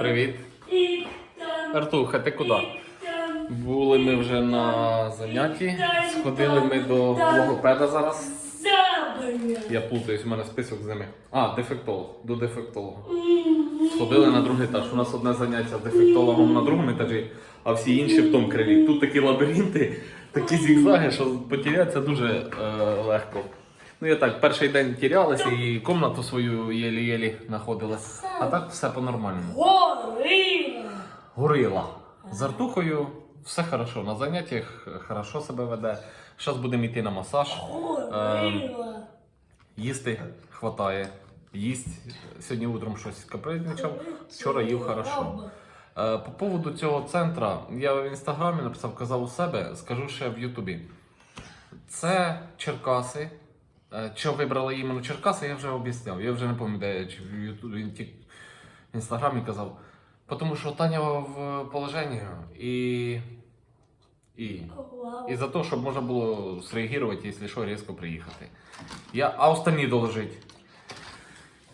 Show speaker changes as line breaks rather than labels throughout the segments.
Привіт. Артуха, ти куди? Були ми вже на занятті. Сходили ми до логопеда зараз. Я плутаюсь, у мене список з ними. А, дефектолог, до дефектолога. Сходили на другий етаж. У нас одне заняття з дефектологом на другому етажі, а всі інші в тому крилі. Тут такі лабіринти, такі зігзаги, що потерятися дуже е, легко. Ну я так, перший день тірялися і кімнату свою єлі-єлі знаходили. А так все по-нормальному.
Горила!
Горила. З Артухою все хорошо. На заняттях хорошо себе веде. Зараз будемо йти на масаж.
Горила!
Їсти хватає. Їсть. Сьогодні утром щось капризничав. Вчора їв хорошо. Е, По поводу цього центра, я в інстаграмі написав, казав у себе, скажу ще в Ютубі. Це Черкаси. Чого вибрали іменно Черкаси, я вже об'ясняв. Я вже не пам'ятаю, чи в Ютубі в інстаграмі казав. Тому що Таня в положенні і. І. І за те, щоб можна було среагувати, якщо що, різко приїхати. Я, а остальні доложить.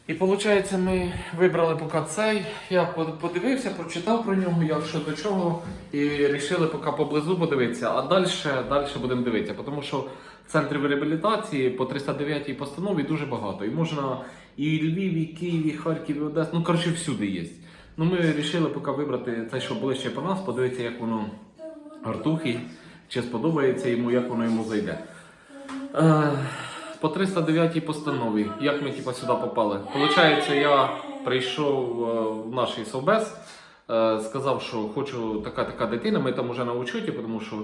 І виходить, ми вибрали поки цей. Я подивився, прочитав про нього, як що до чого, і вирішили поки поблизу подивитися, а далі будемо дивитися. Тому що центрів реабілітації по 309 постанові дуже багато. І можна і в Львові, і Києві, і Харкові, і Одесі, ну коротше всюди є. Ну ми вирішили поки вибрати цей, що ближче по нас, подивитися, як воно Артухи, чи сподобається йому, як воно йому зайде. Е, по 309 постанові, як ми типу, сюди попали. Получається, я прийшов е, в наш совбез, е, сказав, що хочу така така дитина, ми там вже на учеті, тому що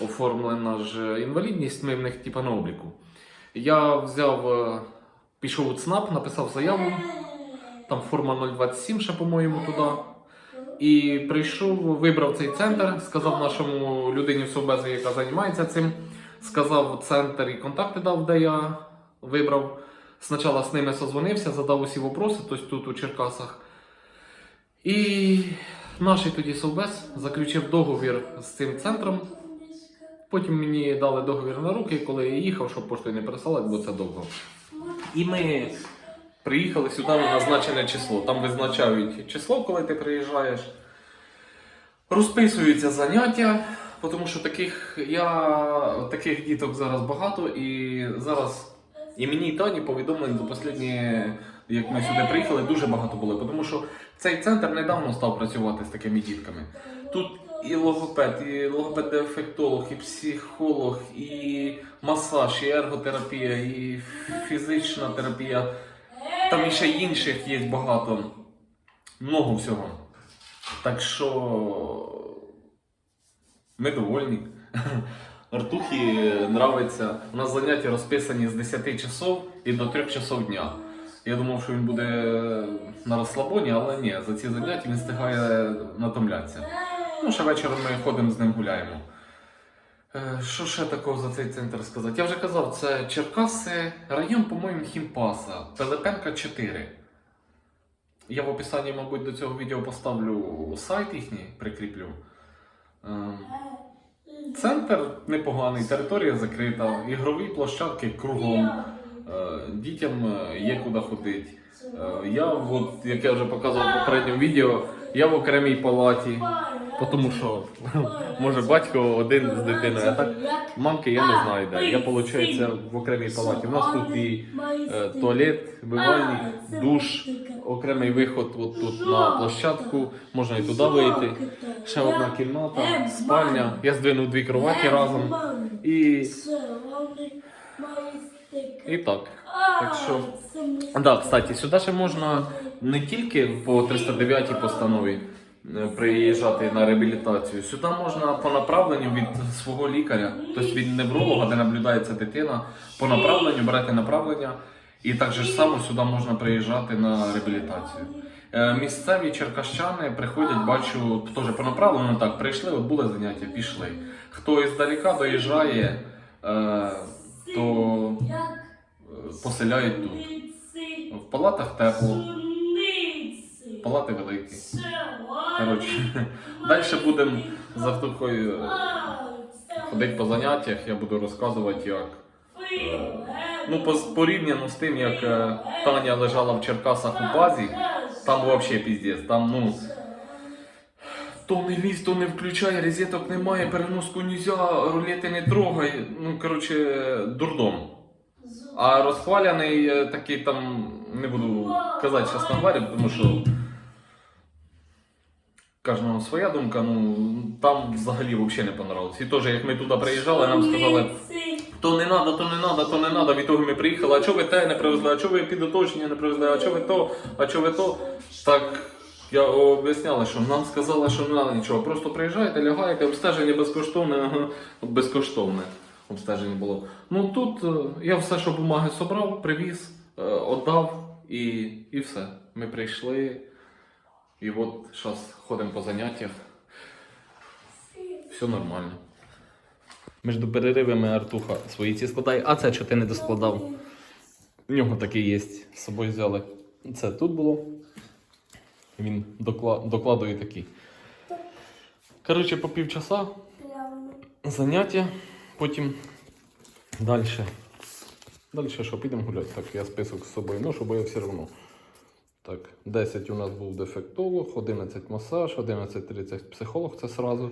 оформлена ж інвалідність, ми в них типу, на обліку. Я взяв, е, пішов у ЦНАП, написав заяву, там форма 027 ще, по-моєму, туди. І прийшов, вибрав цей центр, сказав нашому людині в Совбезі, яка займається цим, сказав центр і контакти дав, де я вибрав. Спочатку з ними созвонився, задав усі вопроси, тобто тут у Черкасах. І наш тоді Совбез заключив договір з цим центром. Потім мені дали договір на руки, коли я їхав, щоб поштою не пересилати, бо це довго. І ми приїхали сюди на назначене число. Там визначають число, коли ти приїжджаєш. Розписуються заняття, тому що таких, я, таких діток зараз багато, і зараз і мені і Тані повідомлень за останні, як ми сюди приїхали, дуже багато було. Тому що цей центр недавно став працювати з такими дітками. Тут і логопед, і логопед-дефектолог, і психолог, і масаж, і ерготерапія, і фізична терапія. Там ще інших є багато. Много всього. Так що ми довольні. Артухі нравиться. У нас заняття розписані з 10 часов і до 3 часов дня. Я думав, що він буде на розслабоні, але ні, за ці заняття він встигає натомлятися. Ну, ще вечором ми ходимо з ним гуляємо. Е, Що ще такого за цей центр сказати? Я вже казав, це Черкаси, район, по-моєму, Хімпаса, Пилипенка 4. Я в описанні, мабуть, до цього відео поставлю сайт їхній, прикріплю. Ем, Центр непоганий, територія закрита, ігрові площадки кругом. Е, Дітям е, є куди ходити. Е, Я, от, як я вже показував в попередньому відео, я в окремій палаті, тому що може батько один з дитиною, а так мамки я не знаю де. Я, виходить, в окремій палаті. У нас тут і е, туалет, вивальник, душ, окремий виход от тут на площадку, можна і туди вийти. Ще одна кімната, спальня. Я здвинув дві кроваті разом. І, і так. Так що. Да, кстати, сюди ще можна не тільки по 309 постанові приїжджати на реабілітацію. Сюди можна по направленню від свого лікаря, тобто від невролога, де наблюдається дитина, по направленню берете направлення. І так же само сюди можна приїжджати на реабілітацію. Е, Місцеві черкащани приходять, бачу, теж по направленню так, прийшли, от були заняття, пішли. Хто іздалека доїжджає, е, то е, поселяють тут. В палатах тепло, палати великі. Коротше, далі будемо з Артухою ходити по заняттях, я буду розказувати, як. е, Ну, порівняно з тим, як е, Таня лежала в Черкасах у базі, там взагалі піздець. Там, ну, То не лізь, то не включай, розеток немає, переноску нельзя, рулети не трогай. Ну, коротше, дурдом. А розхваляний е, такий там, не буду казати зараз на тому що кожного своя думка, ну там взагалі взагалі не понравилось. І теж, як ми туди приїжджали, нам сказали, то не надо, то не надо, то не надо. Від того ми приїхали, а чого ви те не привезли, а чого ви підоточення не привезли, а чого ви то, а чого ви то. Так я об'ясняла, що нам сказали, що не треба нічого. Просто приїжджаєте, лягаєте, обстеження безкоштовне, безкоштовне обстеження було. Ну тут е, я все, що бумаги собрав, привіз, е, віддав і, і все. Ми прийшли. І от зараз ходимо по заняттях. Все нормально. Між переривами Артуха свої ці складає. А це що ти не доскладав? У нього такий є. З собою взяли. Це тут було. Він докла... докладує такий. Коротше, по півчаса заняття, потім далі. Далі що, підемо гуляти. Так, я список з собою ношу, бо я все одно. Так, 10 у нас був дефектолог, 11 масаж, 11.30 психолог, це сразу.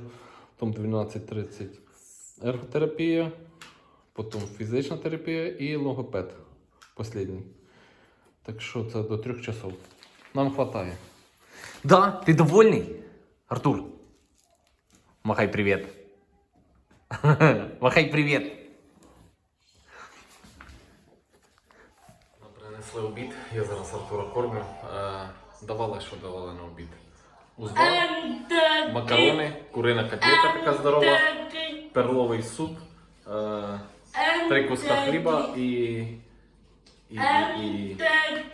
Потім 12.30 ерготерапія, потім фізична терапія і логопед. Послідній. Так що це до трьох часов. Нам хватає.
Да, ты довольный? Артур. Махай привет. Махай привет.
Нам принесли обід, я зараз Артура кормлю. Е, давали, що давали на обід? Узвар, макарони, курина котлета така здорова, перловий суп, е, три куска хліба і, і, і,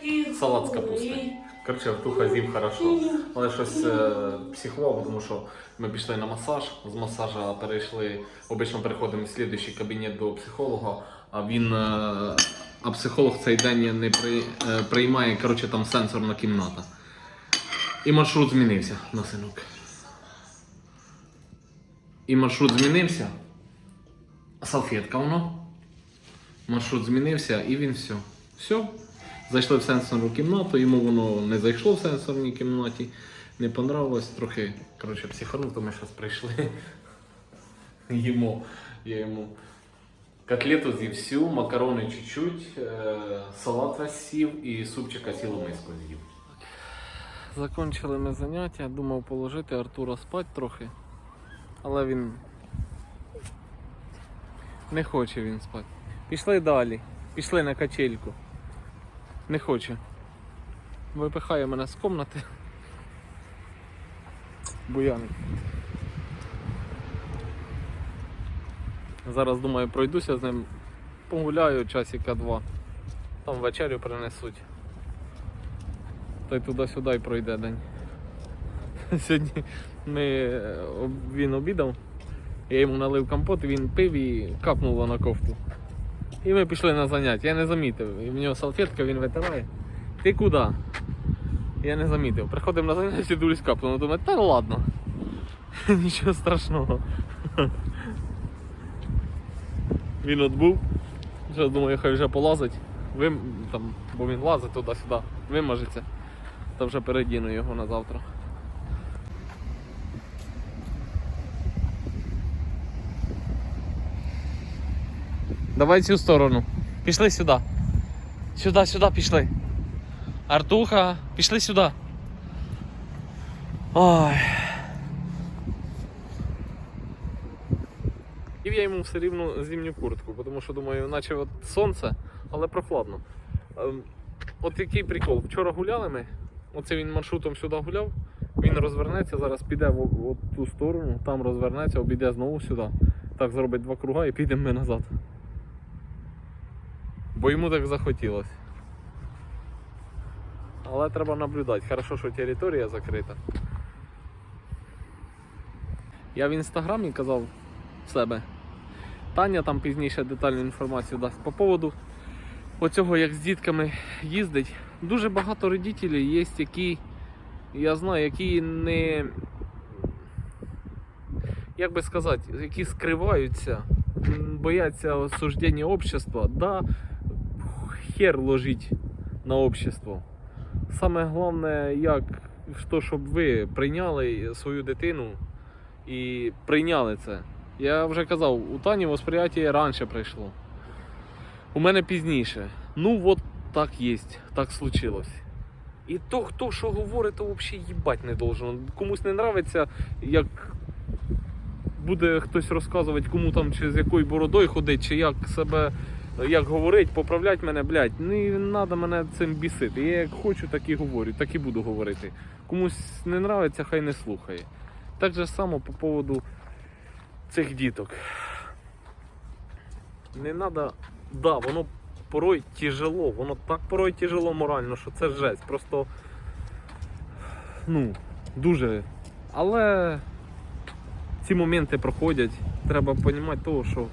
і салат з капусти. Коротше, Артуха з'їв хорошо. Але щось е, психував, тому що ми пішли на масаж. З масажа перейшли, обично переходимо в слідуючий кабінет до психолога, він. Е, а психолог цей день не при, е, приймає, коротше, там сенсорна кімната. І маршрут змінився на синок. І маршрут змінився. Салфетка воно. Маршрут змінився і він все. Все. Зайшли в сенсорну кімнату, йому воно не зайшло в сенсорній кімнаті, не понравилось, трохи коротше, психанув, то ми зараз прийшли. Їмо, я йому котлету з'їв всю, макарони чуть-чуть, е, салат сів і супчика цілу миску з'їв. Закончили ми заняття, думав положити Артура спати трохи, але він не хоче він спати. Пішли далі, пішли на качельку. Не хоче. Випихає мене з комнати. Буяник. Зараз думаю, пройдуся з ним, погуляю часика два. Там вечерю принесуть. Та й туди-сюди й пройде день. Сьогодні ми, е, він обідав, я йому налив компот, він пив і капнуло на кофту. І ми пішли на заняття. Я не замітив. І в нього салфетка, він витирає. Ти куди? Я не замітив. Приходимо на заняття, дивлюсь капнуло. Думаю, та ладно. Нічого страшного. Він от був. Зараз думаю, хай вже полазить. Вим... Там, бо він лазить туди-сюди, вимажеться. Та вже передіну його на завтра. Давай цю сторону. Пішли сюди. Сюди, сюди пішли. Артуха, пішли сюди. Ой. Я йому все рівно зимню куртку, тому що думаю, наче от сонце, але прохладно. Ем, От який прикол. Вчора гуляли ми, оце він маршрутом сюди гуляв, він розвернеться, зараз піде в, в ту сторону, там розвернеться, обійде знову сюди. Так зробить два круга і підемо ми назад. Бо йому так захотілося. Але треба наблюдати. Хорошо, що територія закрита. Я в інстаграмі казав себе. Таня там пізніше детальну інформацію дасть по поводу оцього, як з дітками їздить. Дуже багато родителів є, які, я знаю, які не. Як би сказати, які скриваються, бояться осуждення общества. Да, хер ложить на общество. Саме головне, як то, щоб ви прийняли свою дитину і прийняли це. Я вже казав, у Тані восприяття раніше прийшло. У мене пізніше. Ну от так є, так случилось. І то, хто що говорить, то взагалі їбать не должен. Комусь не нравиться, як буде хтось розказувати, кому там чи з якою бородою ходить, чи як себе як говорить, поправлять мене, блядь, не треба мене цим бісити. Я як хочу, так і говорю, так і буду говорити. Комусь не нравиться, хай не слухає. Так же само по поводу цих діток. Не треба, да, воно порой тяжело, воно так порой тяжело морально, що це жесть. Просто ну, дуже. Але ці моменти проходять. Треба розуміти того, що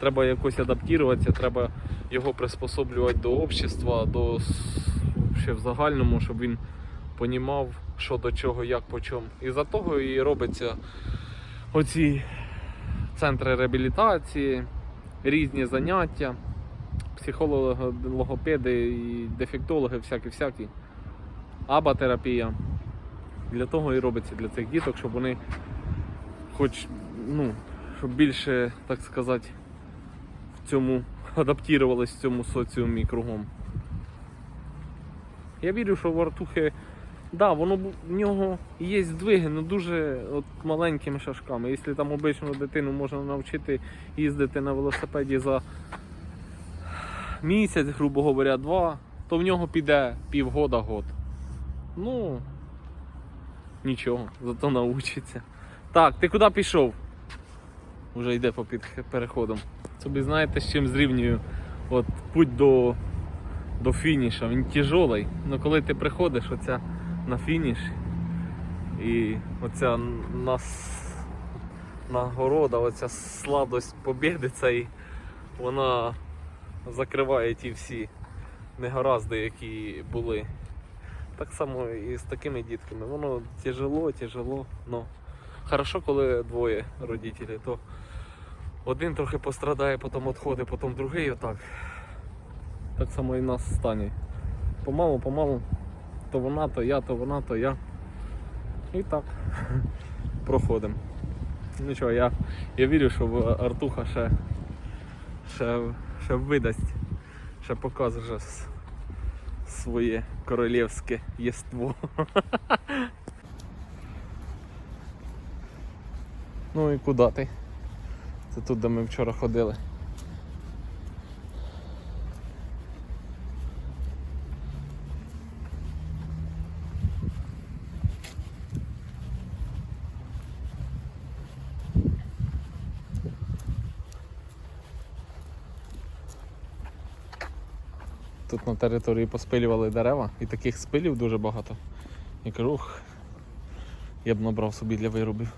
треба якось адаптуватися, треба його приспособлювати до общества, до ще в загальному, щоб він понімав, що до чого, як по чому. І за того і робиться оці центри реабілітації, різні заняття, психологи, логопеди і дефектологи, всякі-всякі, абатерапія. Для того і робиться для цих діток, щоб вони хоч ну, щоб більше, так сказати, в цьому адаптувалися в цьому соціумі кругом. Я вірю, що в Артухи, да, воно в нього є здвиги, але дуже от, маленькими шажками. Якщо там обичну дитину можна навчити їздити на велосипеді за місяць, грубо говоря, два, то в нього піде півгода год. Ну, нічого, зато научиться. Так, ти куди пішов? Уже йде по під переходом. Собі знаєте, з чим зрівнюю? От путь до, до фініша. Він тяжелий. але коли ти приходиш оця на фініш і оця нас нагорода, оця сладость побєди цей, вона закриває ті всі негаразди, які були. Так само і з такими дітками. Воно тяжело, тяжело, но хорошо, коли двоє родителів, то один трохи пострадає, потім відходить, потім другий отак. Так само і нас стане. Помалу, помалу, то вона, то я, то вона, то я. І так проходимо. Нічого, я, я вірю, що Артуха ще, ще, ще видасть, ще покаже своє королівське єство. Ну і куди ти? Це тут, де ми вчора ходили. Тут на території поспилювали дерева і таких спилів дуже багато. Я кажу, ух, я б набрав собі для виробів.